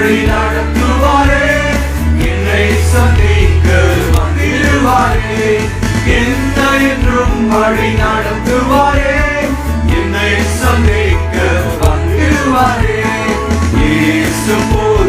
வழி நடத்துவாரே. என்னை சந்திக்க வந்திருவாரே என்ன என்றும் வழி நடத்துவாரே. என்னை சந்திக்க வந்திருவாரே இயேசு போது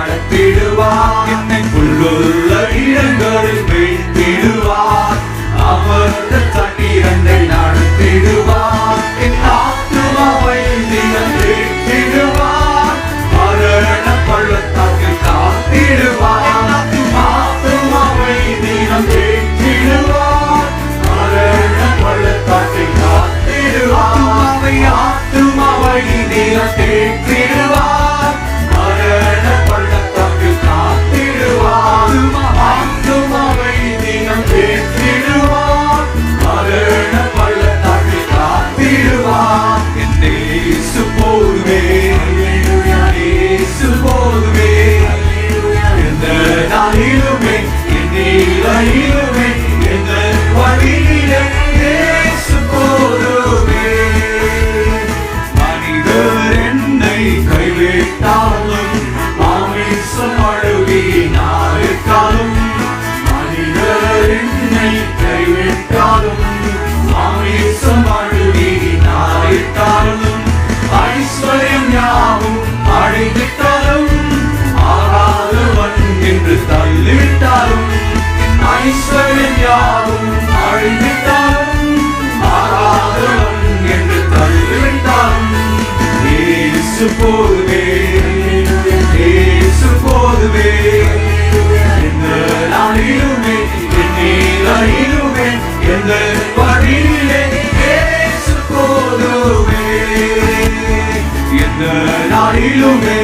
நடத்திடுவார் என்னை புல்லுள்ள இடங்களில் வைத்திடுவார். அமர்ந்த இயேசு போதுமே. இயேசு போதுமே. எந்த நாளிலுமே என் நிலையிலுமே எந்த வழியிலே இயேசு போதுமே. மனிதர் என்னை கைவிட்டாலும் மாமிசம் அழுவினார் காலம் மனிதர் என்னை கைவிட்டாலும் மாமிசம் அழு ஐஸ்வர்யம் யாவும் அழிவிட்டாலும் மாறாதவன் என்று தள்ளிவிட்டான் ஏசு போதுவே ஏசு போதுவே எந்த நாளிலுமே என் நீரிலுமே எந்த வழியிலே ஏசு போதுவே எந்த நாளிலுமே